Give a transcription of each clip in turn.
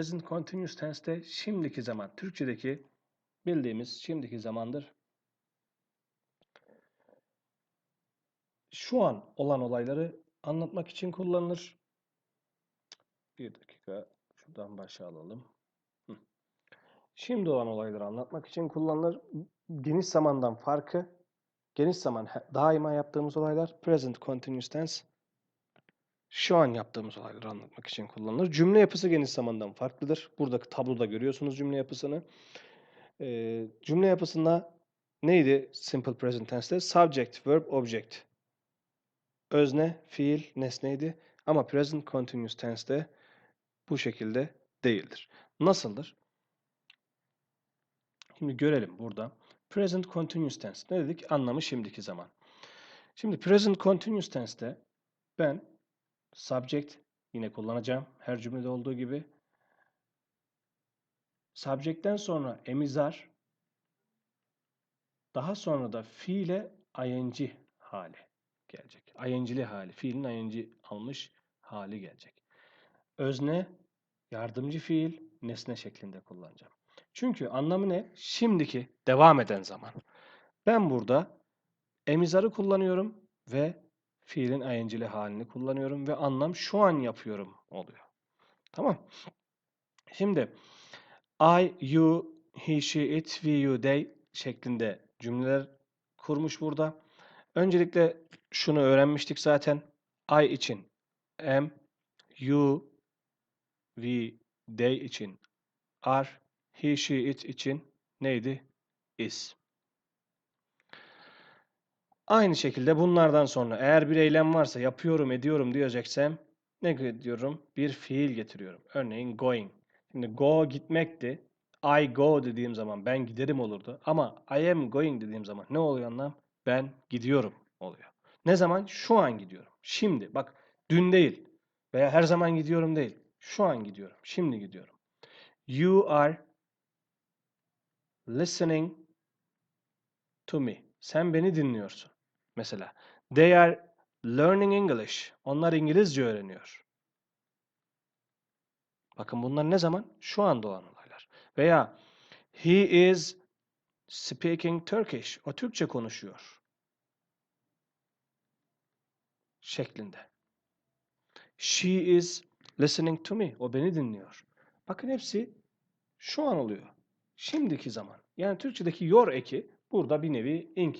present continuous tense'te şimdiki zaman, Türkçedeki bildiğimiz şimdiki zamandır. Şu an olan olayları anlatmak için kullanılır. Bir dakika şuradan başa alalım. Şimdi olan olayları anlatmak için kullanılır. Geniş zamandan farkı, geniş zaman daima yaptığımız olaylar present continuous tense şu an yaptığımız olayları anlatmak için kullanılır. Cümle yapısı geniş zamandan farklıdır. Buradaki tabloda görüyorsunuz cümle yapısını. Ee, cümle yapısında neydi simple present tense'te? Subject, verb, object. Özne, fiil, nesneydi. Ama present continuous tense'te bu şekilde değildir. Nasıldır? Şimdi görelim burada. Present continuous tense. Ne dedik? Anlamı şimdiki zaman. Şimdi present continuous tense'te ben subject yine kullanacağım. Her cümlede olduğu gibi. Subject'ten sonra emizar, daha sonra da fiile ing hali gelecek. ING'li hali, fiilin ing almış hali gelecek. Özne, yardımcı fiil, nesne şeklinde kullanacağım. Çünkü anlamı ne? Şimdiki, devam eden zaman. Ben burada emizarı kullanıyorum ve fiilin ing'li halini kullanıyorum ve anlam şu an yapıyorum oluyor. Tamam. Şimdi I, you, he, she, it, we, you, they şeklinde cümleler kurmuş burada. Öncelikle şunu öğrenmiştik zaten. I için am, you, we, they için are, he, she, it için neydi? Is. Aynı şekilde bunlardan sonra eğer bir eylem varsa yapıyorum, ediyorum diyeceksem ne diyorum? Bir fiil getiriyorum. Örneğin going. Şimdi go gitmekti. I go dediğim zaman ben giderim olurdu. Ama I am going dediğim zaman ne oluyor anlam? Ben gidiyorum oluyor. Ne zaman? Şu an gidiyorum. Şimdi. Bak dün değil. Veya her zaman gidiyorum değil. Şu an gidiyorum. Şimdi gidiyorum. You are listening to me. Sen beni dinliyorsun. Mesela. They are learning English. Onlar İngilizce öğreniyor. Bakın bunlar ne zaman? Şu anda olan olaylar. Veya he is speaking Turkish. O Türkçe konuşuyor. Şeklinde. She is listening to me. O beni dinliyor. Bakın hepsi şu an oluyor. Şimdiki zaman. Yani Türkçedeki your eki burada bir nevi ing.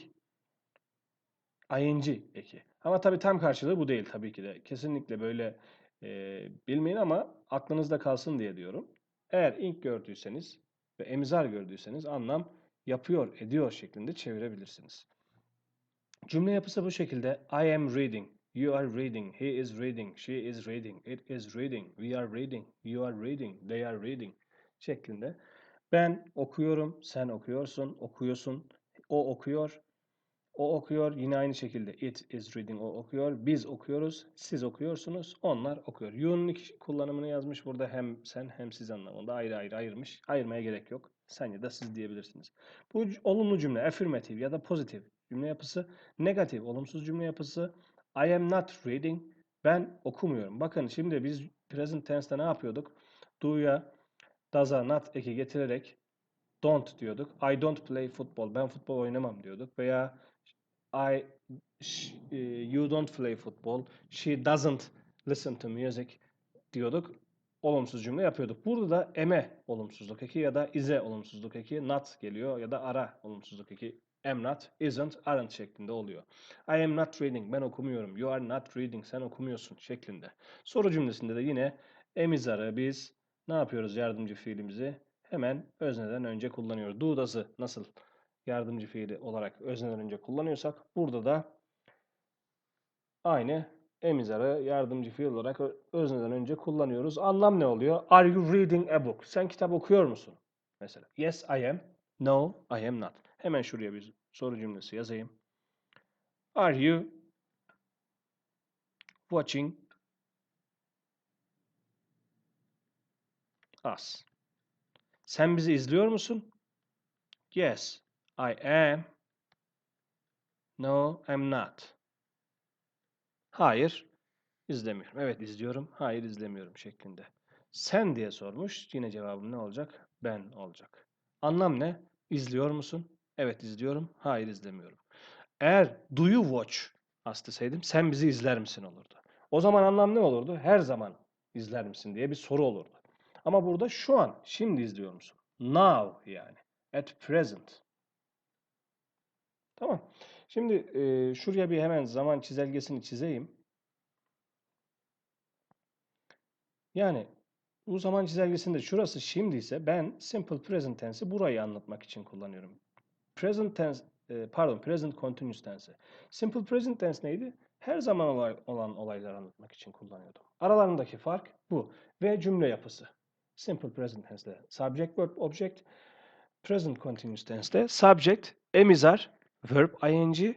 İng eki. Ama tabii tam karşılığı bu değil tabii ki de. Kesinlikle böyle e, bilmeyin ama aklınızda kalsın diye diyorum. Eğer ink gördüyseniz ve emzar gördüyseniz anlam yapıyor, ediyor şeklinde çevirebilirsiniz. Cümle yapısı bu şekilde. I am reading. You are reading. He is reading. She is reading. It is reading. We are reading. You are reading. They are reading. Şeklinde. Ben okuyorum. Sen okuyorsun. Okuyorsun. O okuyor. O okuyor. Yine aynı şekilde. It is reading. O okuyor. Biz okuyoruz. Siz okuyorsunuz. Onlar okuyor. You'nun kullanımını yazmış burada. Hem sen hem siz anlamında ayrı ayrı ayırmış. Ayırmaya gerek yok. Sen ya da siz diyebilirsiniz. Bu olumlu cümle. Affirmative ya da pozitif cümle yapısı. Negatif, olumsuz cümle yapısı. I am not reading. Ben okumuyorum. Bakın şimdi biz present tense'te ne yapıyorduk? Do'ya, does'a, not eki getirerek don't diyorduk. I don't play football. Ben futbol oynamam diyorduk. Veya I sh- e, you don't play football. She doesn't listen to music diyorduk. Olumsuz cümle yapıyorduk. Burada da eme olumsuzluk eki ya da ize olumsuzluk eki not geliyor ya da ara olumsuzluk eki am not, isn't, aren't şeklinde oluyor. I am not reading. Ben okumuyorum. You are not reading. Sen okumuyorsun şeklinde. Soru cümlesinde de yine emizarı biz ne yapıyoruz yardımcı fiilimizi? Hemen özneden önce kullanıyoruz. Do does'ı nasıl yardımcı fiili olarak özneden önce kullanıyorsak burada da aynı emizarı yardımcı fiil olarak özneden önce kullanıyoruz. Anlam ne oluyor? Are you reading a book? Sen kitap okuyor musun? Mesela. Yes, I am. No, I am not. Hemen şuraya bir soru cümlesi yazayım. Are you watching us? Sen bizi izliyor musun? Yes, I am. No, I'm not. Hayır, izlemiyorum. Evet, izliyorum. Hayır, izlemiyorum şeklinde. Sen diye sormuş. Yine cevabım ne olacak? Ben olacak. Anlam ne? İzliyor musun? Evet izliyorum. Hayır izlemiyorum. Eğer do you watch astısaydım sen bizi izler misin olurdu. O zaman anlam ne olurdu? Her zaman izler misin diye bir soru olurdu. Ama burada şu an, şimdi izliyor musun? Now yani. At present. Tamam. Şimdi e, şuraya bir hemen zaman çizelgesini çizeyim. Yani bu zaman çizelgesinde şurası şimdi ise ben simple present tense'i burayı anlatmak için kullanıyorum. Present tense, e, pardon present continuous tense. Simple present tense neydi? Her zaman olay, olan olayları anlatmak için kullanıyordum. Aralarındaki fark bu. Ve cümle yapısı. Simple present tense'de subject, verb, object. Present continuous tense'de subject, emizar, verb, ing,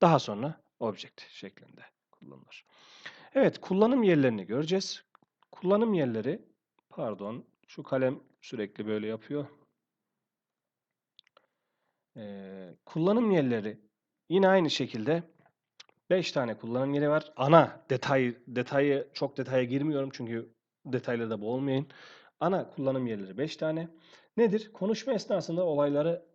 daha sonra object şeklinde kullanılır. Evet, kullanım yerlerini göreceğiz. Kullanım yerleri, pardon, şu kalem sürekli böyle yapıyor. Ee, kullanım yerleri yine aynı şekilde 5 tane kullanım yeri var. Ana detay detayı çok detaya girmiyorum çünkü detayları da boğulmayın. Ana kullanım yerleri 5 tane. Nedir? Konuşma esnasında olayları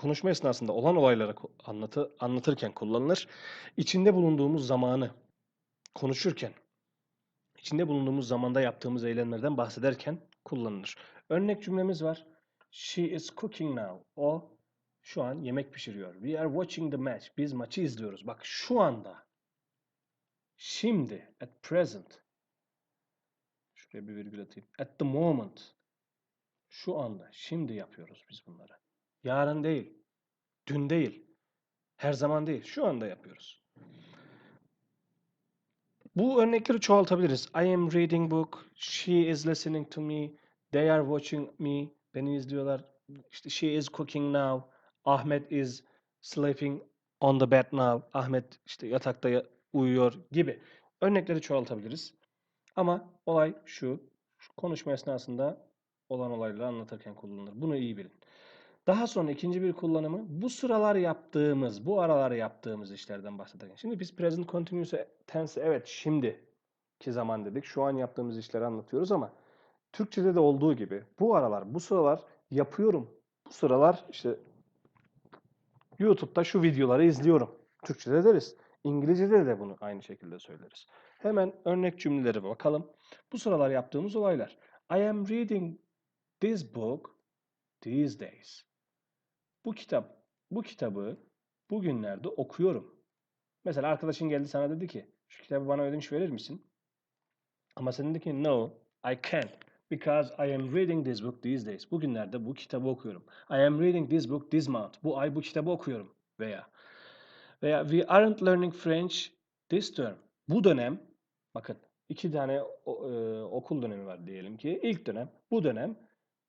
konuşma esnasında olan olayları anlatı, anlatırken kullanılır. İçinde bulunduğumuz zamanı konuşurken, içinde bulunduğumuz zamanda yaptığımız eylemlerden bahsederken kullanılır. Örnek cümlemiz var. She is cooking now. O şu an yemek pişiriyor. We are watching the match. Biz maçı izliyoruz. Bak şu anda. Şimdi. At present. Şuraya bir virgül atayım. At the moment. Şu anda. Şimdi yapıyoruz biz bunları. Yarın değil. Dün değil. Her zaman değil. Şu anda yapıyoruz. Bu örnekleri çoğaltabiliriz. I am reading book. She is listening to me. They are watching me. Beni izliyorlar. İşte she is cooking now. Ahmet is sleeping on the bed now. Ahmet işte yatakta ya- uyuyor gibi. Örnekleri çoğaltabiliriz. Ama olay şu konuşma esnasında olan olayları anlatırken kullanılır. Bunu iyi bilin. Daha sonra ikinci bir kullanımı bu sıralar yaptığımız, bu aralar yaptığımız işlerden bahsederken. Şimdi biz present continuous tense evet şimdiki zaman dedik. Şu an yaptığımız işleri anlatıyoruz ama Türkçede de olduğu gibi bu aralar, bu sıralar yapıyorum. Bu sıralar işte YouTube'da şu videoları izliyorum. Türkçede deriz. İngilizce'de de bunu aynı şekilde söyleriz. Hemen örnek cümleleri bakalım. Bu sıralar yaptığımız olaylar. I am reading this book these days. Bu kitap, bu kitabı bugünlerde okuyorum. Mesela arkadaşın geldi sana dedi ki, şu kitabı bana ödünç verir misin? Ama sen dedi ki, no, I can't. Because I am reading this book these days. Bugünlerde bu kitabı okuyorum. I am reading this book this month. Bu ay bu kitabı okuyorum. Veya veya we aren't learning French this term. Bu dönem, bakın iki tane e, okul dönemi var diyelim ki. İlk dönem, bu dönem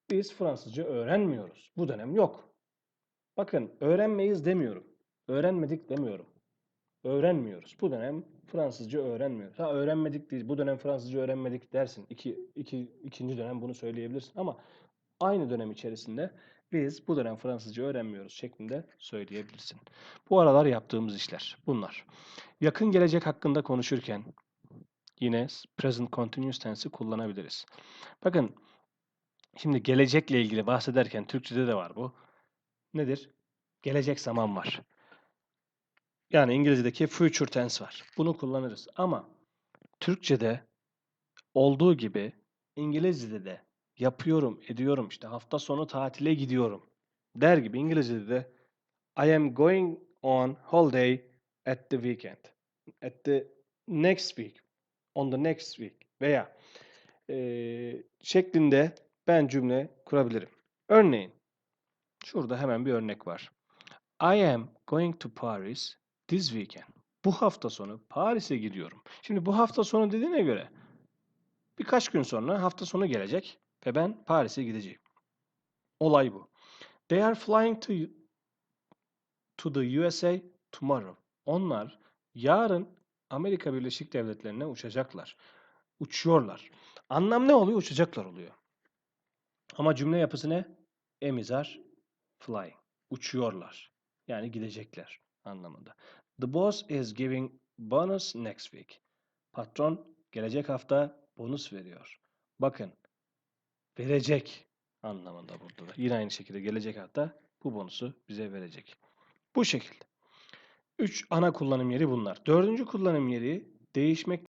biz Fransızca öğrenmiyoruz. Bu dönem yok. Bakın öğrenmeyiz demiyorum. Öğrenmedik demiyorum. Öğrenmiyoruz. Bu dönem Fransızca öğrenmiyoruz. Ha öğrenmedik değil. Bu dönem Fransızca öğrenmedik dersin. İki, iki, ikinci dönem bunu söyleyebilirsin. Ama aynı dönem içerisinde biz bu dönem Fransızca öğrenmiyoruz şeklinde söyleyebilirsin. Bu aralar yaptığımız işler bunlar. Yakın gelecek hakkında konuşurken yine present continuous tense'i kullanabiliriz. Bakın şimdi gelecekle ilgili bahsederken Türkçede de var bu. Nedir? Gelecek zaman var. Yani İngilizce'deki future tense var. Bunu kullanırız. Ama Türkçe'de olduğu gibi İngilizce'de de yapıyorum, ediyorum işte hafta sonu tatile gidiyorum der gibi İngilizce'de de I am going on holiday at the weekend. At the next week. On the next week. Veya eee, şeklinde ben cümle kurabilirim. Örneğin şurada hemen bir örnek var. I am going to Paris this weekend. Bu hafta sonu Paris'e gidiyorum. Şimdi bu hafta sonu dediğine göre birkaç gün sonra hafta sonu gelecek ve ben Paris'e gideceğim. Olay bu. They are flying to to the USA tomorrow. Onlar yarın Amerika Birleşik Devletleri'ne uçacaklar. Uçuyorlar. Anlam ne oluyor? Uçacaklar oluyor. Ama cümle yapısı ne? Emizar flying. Uçuyorlar. Yani gidecekler anlamında. The boss is giving bonus next week. Patron gelecek hafta bonus veriyor. Bakın verecek anlamında burada da. Yine aynı şekilde gelecek hatta bu bonusu bize verecek. Bu şekilde. 3 ana kullanım yeri bunlar. Dördüncü kullanım yeri değişmek